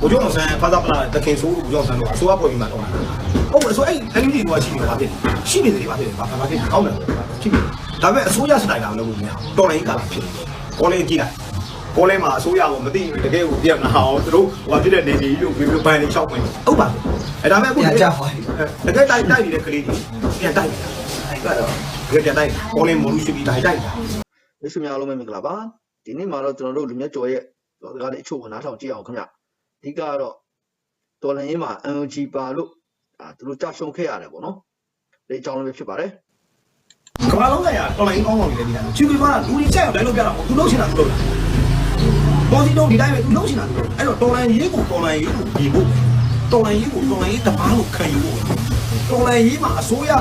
ဘိုးကျောင်းဆန်းဖာသာပလာတခင်ဆိုးဘိုးကျောင်းဆန်းတို့အစိုးရပေါ်ပြီးမှတော့ဟုတ်တယ်ဆိုအဲ့အဲ့ဒီကရှိနေတာပါဖြစ်ရှိနေတယ်ပါဖြစ်ဘာဘာဖြစ်ကောင်းတယ်ရှိနေဒါပေမဲ့အစိုးရစတိုင်လာမလုပ်ဘူးများတော်လိုင်းကာလာဖြစ်ကောလေးကြည့်လိုက်ကောလေးမှာအစိုးရကမသိဘူးတကယ်ကိုပြန်လာအောင်သူတို့ဟိုဖြစ်တဲ့နေနေလို့ဘယ်လိုဘိုင်းလေး၆ပွင့်ဟုတ်ပါအဲ့ဒါမဲ့အခုတကယ်တိုက်တိုက်နေတဲ့ကလေးတွေပြန်တိုက်နေတာအဲ့ကတော့တကယ်ပြန်တိုက်ကောလေးမလို့ရှိပြီးတိုက်တိုက်တာမိတ်ဆွေများအားလုံးပဲမင်္ဂလာပါဒီနေ့မှာတော့ကျွန်တော်တို့လူမြတ်ကျော်ရဲ့စကားလေးအချို့ကိုနားထောင်ကြည့်အောင်ခင်ဗျ အဓိကကတော့တော်လန်ရေးမှာ NUG ပါလို့အာသူတို့ကြာရှုံးခဲ့ရတယ်ပေါ့နော်ဒီအကြောင်းလေးပဲဖြစ်ပါတယ်ကမ္ဘာလုံးဆိုင်ရာတော်လိုင်းကောင်းကောင်းတွေလည်းဒီတိုင်းချီပီမာကလူတွေကြိုက်အောင်တိုင်းလုပ်ပြတာပေါ့သူလုပ်ချင်တာသူလုပ်တာပေါ်စီတော့ဒီတိုင်းပဲသူလုပ်ချင်တာသူလုပ်အဲ့တော့တော်လိုင်းရေးကိုတော်လိုင်းရေးကိုဒီဖို့တော်လိုင်းရေးကိုတော်လိုင်းရေးတပားကိုခံယူဖို့တော်လိုင်းရေးမှာအစိုးရ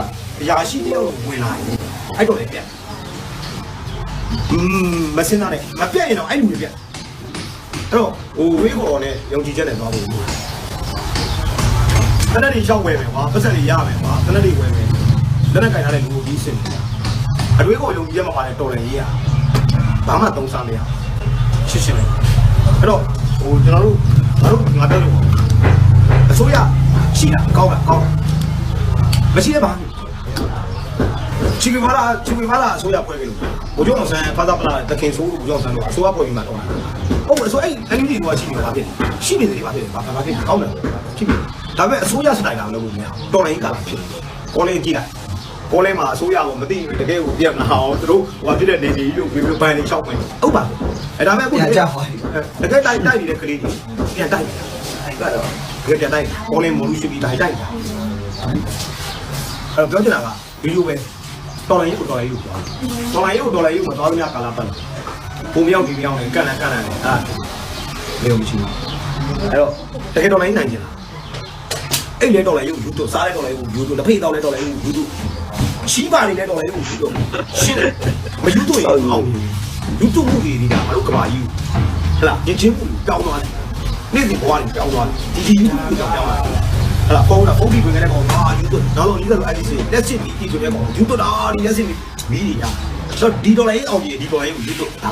အရာရှိတယောက်ဝင်လာရင်အဲ့တော့လည်းပြတ်อืมမစင်းသားနဲ့မပြတ်ရင်တော့အဲ့လူတွေပြတ်အဲ့ တော့ဟိုဝေးခေါ်နဲ့ယုံကြည်ချက်နဲ့သွားဖို့တနက်တွေရောက်ဝယ်မယ်ကွာပတ်စံတွေရမယ်ကွာတနက်တွေဝယ်မယ်တနက်ကင်ထားတဲ့လူကိုကြီးစင်နေတာအတွေးကိုယုံကြည်ရမှာပါလေတော်တယ်ရေးရဘာမှသုံးစားမရရှင်းရှင်းလေးအဲ့တော့ဟိုကျွန်တော်တို့ငါတို့ငါပြောလို့အစိုးရရှိတာကောင်းတာကောင်းတာမရှိတဲ့ဘာချီကဘာလာချီကဘာလာအစိုးရဖွဲ့ခဲ့လို့ဘိုးကျောင်းဆန်းဖာသာပလာတခင်ဆိုးဘိုးကျောင်းဆန်းတို့အစိုးရဖွဲ့ပြီးမှတော့ ဟုတ်တယ်ဆိုအဲ့အဲ့ဒီကရှိနေတာပါဖြစ်ရှိနေတယ်ပါဖြစ်ဘာဘာဖြစ်ကောင်းတယ်ရှိပြီဒါပေမဲ့အစိုးရစတိုင်လာမလုပ်ဘူးများတော်တယ်ကာလာဖြစ်ကောလေးကြည့်လိုက်ကောလဲမှာအစိုးရကမသိဘူးတကယ်ကိုပြန်လာအောင်သူတို့ဟိုဖြစ်တဲ့နေနေလို့ဘယ်လိုဘိုင်းလေး၆ပွင့်ဟုတ်ပါအဲ့ဒါမဲ့အခုတကယ်တိုက်တိုက်နေတဲ့ကလေးတွေပြန်တိုက်နေတာအဲ့ကတော့တကယ်ပြန်တိုက်ကောလဲမလို့ရှိပြီးတိုက်တိုက်တာအဲ့တော့ပြောချင်တာကဗီဒီယိုပဲတော်လိုင်းရုပ်တော်လိုင်းရုပ်ပြောတော်လိုင်းရုပ်တော်လိုင်းရုပ်မသွားလို့ရကာလာပတ်လို့ ပုံမြောက်ဒီမြောက်နဲ့ကန်လန်ကန်လန်နဲ့အာမယုံချင်ဘူးအဲ့တော့တကယ်တော်လိုင်းနိုင်ချင်လားအဲ့လေတော်လိုင်းရုပ်ယူတော့စားလေတော်လိုင်းရုပ်ယူတော့လက်ဖေးတောက်လေတော်လိုင်းရုပ်ယူတော့ရှိပါနေလဲတော့လေဟုတ်ဘူးတော့ရှင်းတယ်မယူတော့ရအောင်ယူတော့မှုတွေဒီကမလို့ကဘာယူဟလာညချင်းမှုတောင်းသွားတယ်နေ့စဉ်ဘဝတွေတောင်းသွားတယ်ဒီဒီယူမှုတောင်းသွားတယ်ဟလာပုံတာပုံပြီးဝင်ခဲ့တဲ့ကောင်အာယူတော့နောက်တော့ယူတော့အဲ့ဒီစေလက်စစ်ပြီးဒီဆိုတဲ့ကောင်ယူတော့ဒါဒီလက်စစ်ပြီးမီးတွေညာ တော့ဒီဒေါ်လာရေးအောင်ကြီးဒီဒေါ်လာရေးကိုယူတော့ဒါ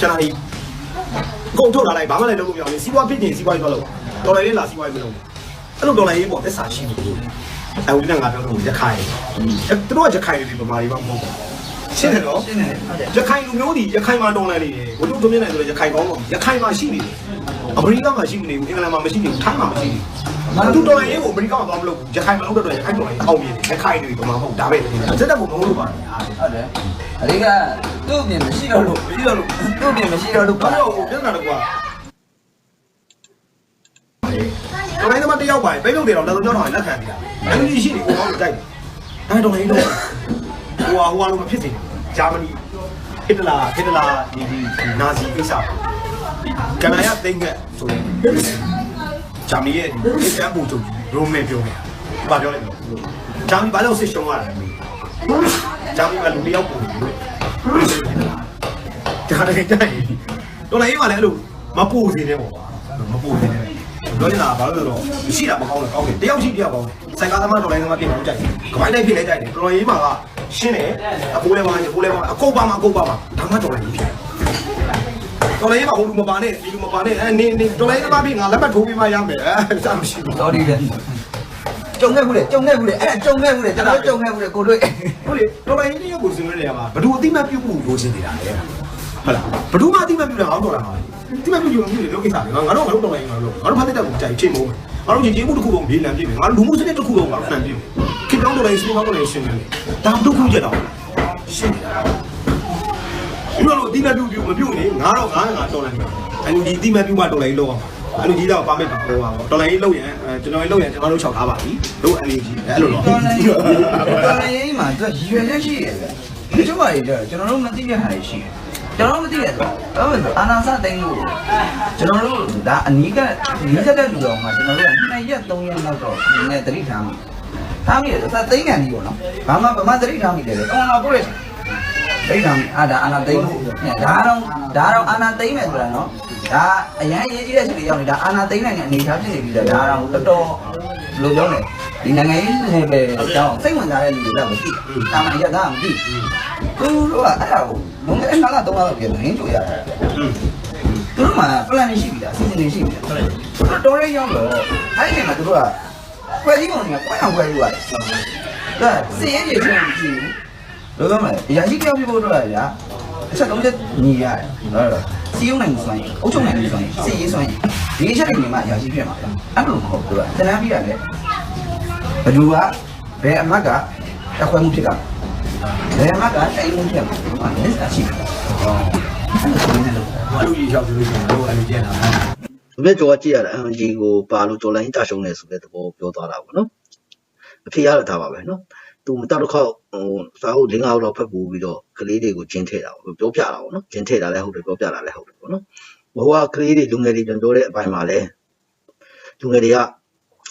ကျွန်တော်ဒီကုန်ထုတ်လာလိုက်ဘာမှလည်းလုပ်လို့မရဘူးစီးပွားဖြစ်နေစီးပွားရေးတော့လို့ဒေါ်လာရေးလာစီးပွားရေးမလုပ်ဘူးအဲ့လိုဒေါ်လာရေးပေါ့သက်စာရှိဘူးအဲ့ဦးကငါပြောလို့ရခိုင်သူတို့ကရခိုင်တွေပမာတွေပါမဟုတ်ဘူး ရှင်းတယ်နော်ရှင်းနေတယ်ဟုတ်တယ်ရခိုင်လူမျိုးဒီရခိုင်မှာတော်လာနေတယ်ဘုတို့တို့မြင်နေဆိုတော့ရခိုင်ကောင်းတော့ရခိုင်မှာရှိနေတယ်အမေရိကမှာရှိမနေဘူးအင်္ဂလန်မှာမရှိနေဘူးထိုင်းမှာမရှိဘူးသူတော်ရင်ကိုအမေရိကမှာသွားမလို့ရခိုင်မှာလုပ်တော့ရခိုင်တော်ရင်အောင်မြင်တယ်ရခိုင်တွေတော့မဟုတ်ဒါပဲစက်တက်ကိုမဟုတ်လို့ပါဘူးဟုတ်တယ်အလေးကသူ့အပြင်မရှိတော့လို့မရှိတော့လို့သူ့အပြင်မရှိတော့လို့ဘာပါလို့ပြဿနာတော့ကွာတော်ရင်တော့တယောက်ပါပဲဘိတ်လို့တယ်တော့တော်တော်တော့လက်ခံနေတာအမေရိရှိနေကိုကောင်းလို့တိုက်တယ်ဒါတော်ရင်တော့ ဟိုဟာဟိုဟာလို့မဖြစ်စေဂျာမနီဟစ်တလာဟစ်တလာဒီဒီနာဇီကိစ္စကနယာသိန်းကဆိုရင်ဂျာမနီရဲ့ဒီအမ်ဘူချုပ်ရိုမဲပြောနေတာဘာပြောလဲဂျာမနီဘာလို့ဆစ်ရှုံးရတာလဲဂျာမနီကလူတယောက်ပုံနေတယ်ဒါလည်းကြိုက်တော်လည်းအေးပါလေအဲ့လိုမပို့စေနဲ့ပေါ့ကွာမပို့စေနဲ့ပြောနေတာဘာလို့လဲတော့ရှိတာမကောင်းလို့ကောင်းတယ်တယောက်ရှိတယောက်ကောင်းတယ်စိုက်ကားသမားတော်လည်းသမားပြင်အောင်ကြိုက်တယ်ကပိုင်းလိုက်ဖြစ်လိုက်ကြိုက်တယ်တော်ရေးမှာက ရှင်းတယ်အကိုလည်းပါအကိုလည်းပါအကုတ်ပါမှာအကုတ်ပါမှာဒါမှတော်လည်းဖြစ်တယ်တော်လည်းမှာဟိုလူမပါနဲ့ဒီလူမပါနဲ့အဲနေနေတော်လည်းသမားပြင်ငါလက်ပတ်ထိုးပြီးမှရမယ်အဲစမရှိဘူးတော်ဒီလေကြုံခဲ့ဘူးလေကြုံခဲ့ဘူးလေအဲ့ကြုံခဲ့ဘူးလေကျွန်တော်ကြုံခဲ့ဘူးလေကိုတို့ဟုတ်လေတော်လိုင်းကြီးကိုစင်ရနေရမှာဘယ်သူအတိမတ်ပြုတ်မှုလိုချင်နေတာလဲဟုတ်လားဘယ်သူမှအတိမတ်ပြုတ်တာအောင်တော်လာမှာအတိမတ်ပြုတ်ယူမှုတွေလုပ်ကိစ္စတွေငါတို့ငါတို့တော်လိုင်းငါတို့ငါတို့ဖတ်တဲ့တက်ကိုကြိုက်ချင်းမို့ငါတို့ကြီးကြီးမှုတစ်ခုလုံးပြေးလံပြေးမယ်ငါတို့လူမှုစနစ်တစ်ခုလုံးငါတို့ဖန်ပြေးမယ် ခေတောင်းတော်လိုင်းစင်ကောင်းတော်လိုင်းရှင်းနေတယ်ဒါဒုက္ခကြတော့ရှင်းနေတာဒီလိုအတိမတ်ပြုတ်ပြုတ်မပြုတ်နေငါတော့ငါငါတော်လိုင်းမယ်အန်ဒီအတိမတ်ပြုတ်မှတော်လိုင်းလောက်အောင်အလူကြီးတော့ပါမစ်ပါတော့ပါတော်လိုင်းလောက်ရင်ကျွန်တော်လောက်ရင်ကျွန်တော်တို့၆ထားပါပြီတို့အန်ဒီကြီးအဲ့လိုတော့တော်လည်းတော်လည်းမှာသူရည်ရွယ်ချက်ရှိတယ်ဗျဒီကျမကြီးတော့ကျွန်တော်တို့မသိတဲ့ဟာတွေရှိတယ်ကျွန်တော်တို့မသိတဲ့တော့ဘာလို့လဲအာနာစသိန်းလို့ကျွန်တော်တို့ဒါအနီးကနီးစက်တဲ့လူတော်မှာကျွန်တော်တို့က2ရက်3ရက်လောက်တော့ဒီနေ့တတိထားမှာ ထားမိတယ်ဆိုသိန်းကန်ကြီးပေါ့နော်ဘာမှဘာမှတတိထားမိတယ်လေအော်တော့ကိုယ့်ရဲ့ဒိဋ္ဌာန်အာဒါအာနာသိမ့်မှုဒါတော့ဒါတော့အာနာသိမ့်မယ်ဆိုတာနော်ဒါအရန်ရေးကြီးတဲ့ချိန်ရောက်နေတာအာနာသိမ့်နိုင်တဲ့အနေအထားဖြစ်နေပြီတော့ဒါတော့တော်တော်ဘယ်လိုပြောလဲဒီနိုင်ငံရေးနယ်ပယ်ကြောင်းစိတ်ဝင်စားတဲ့လူတွေကမသိဘူးတာမန်ရတာမသိဘူးသူတို့ကအဲ့ဒါကိုဘုံကအဲ့နာက3လလောက်ပြန်ရင်းကြိုရတယ်သူတို့မှာ plan ရှိပြီလားစီစဉ်နေရှိပြီလားဟုတ်တယ်သူတို့တော်ရဲရောက်တော့အဲ့ဒီချိန်မှာသူတို့က ခွဲစည်းပုံတွေကကွဲအောင်ခွဲယူရတယ်ဒါစီရင်ကြီးချင်းကြည့်ဘူးဘယ်လိုလဲအရာရှိတယောက်ပြဖို့တော့ဗျာအချက်သုံးချက်ညီရတယ်ဟုတ်တော့စီယုံနိုင်မှုစွမ်းရင်အုပ်ချုပ်နိုင်မှုစွမ်းရင်စီရေးစွမ်းရင်ဒီအချက်တွေမှာအရာရှိဖြစ်မှာအဲ့လိုမဟုတ်ဘူးသူကတန်းပြရတယ်ဘယ်သူကဘယ်အမတ်ကတခွဲမှုဖြစ်တာဘယ်အမတ်ကတိုင်မှုဖြစ်မှာဒီမှာလက်စာရှိတယ်ဟောအဲ့လိုနေလို့ဘာလို့ကြီးလျှောက်ဆိုလို့ရှိရင်တော့အဲ့လိုကျန်တာလူ မြတ်ကျော်ကကြည့်ရတာ MG ကိုပါလို့တော်လိုင်းတရှုံးနေဆိုတဲ့သဘောပြောသွားတာပေါ့နော်အဖေရတော့ဒါပါပဲနော်သူမတောက်တစ်ခေါက်ဟိုစာအုပ်၄၅အုပ်တော့ဖတ်ပူပြီးတော့ကလေးတွေကိုကျင်းထည့်တာပေါ့ပြောပြတာပေါ့နော်ကျင်းထည့်တာလည်းဟုတ်တယ်ပြောပြတာလည်းဟုတ်တယ်ပေါ့နော်ဘဝကလေးတွေလူငယ်တွေပြန်ပြောတဲ့အပိုင်းမှာလည်းလူငယ်တွေက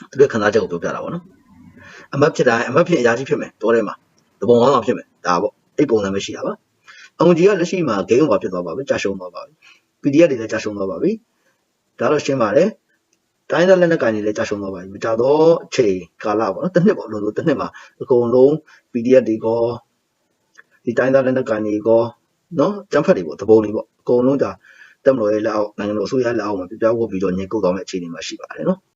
သူတို့ခံစားချက်ကိုပြောပြတာပေါ့နော်အမတ်ဖြစ်တိုင်းအမတ်ဖြစ်အရာရှိဖြစ်မယ်တော်ထဲမှာတပုံကောင်းအောင်ဖြစ်မယ်ဒါပေါ့အဲ့ပုံစံမရှိတာပါအောင်ကြီးကလက်ရှိမှာဂိမ်းဘာဖြစ်သွားပါပြီကြာရှုံးသွားပါပြီ PDF တွေလည်းကြာရှုံးသွားပါပြီ ဒါတော့ရှင်းပါတယ်တိုင်းသားလက်နက်ကိုင်တွေလည်းကြာရှုံးသွားပါပြီမကြတော့အချိန်ကာလပေါ့နော်တစ်နှစ်ပေါ့လို့လို့တစ်နှစ်မှာအကုန်လုံး PDF တွေကောဒီတိုင်းသားလက်နက်ကိုင်တွေကောနော်ကျန်းဖတ်တွေပေါ့တပုံတွေပေါ့အကုန်လုံးဒါတက်မလို့ရဲ့လက်အောက်နိုင်ငံတော်အစိုးရလက်အောက်မှာပြပြဝတ်ပြီးတော့ညှိကုတ်သွားမယ့်အခြေအနေမှာရှိပါတယ်နော်